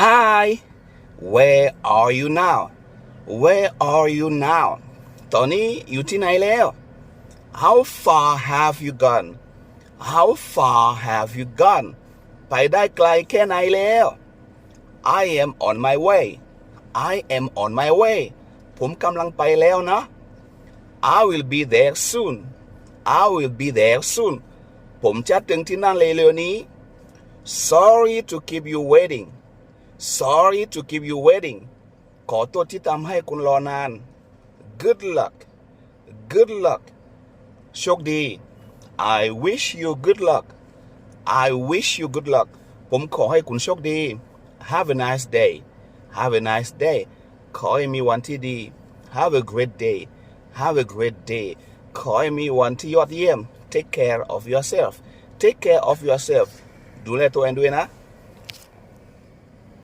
Hi where are you now where are you now ตอนนี้อยู่ที่ไหนแล้ว How far have you gone How far have you gone ไปได้ไกลแค่ไหนแล้ว I am on my way I am on my way ผมกำลังไปแล้วนะ I will be there soon I will be there soon ผมจะถึงที่นั่นเร็วๆนี้ Sorry to keep you waiting Sorry to keep you waiting ขอตัวที่ทำให้คุณรอนาน Good luck Good luck โชคดี I wish you good luck I wish you good luck ผมขอให้คุณโชคดี Have a nice day Have a nice day ขอให้มีวันที่ดี Have a great day Have a great day ขอให้มีวันที่ยอดเยี่ยม Take care of yourself Take care of yourself ดูแลตัวเองด้วยนะ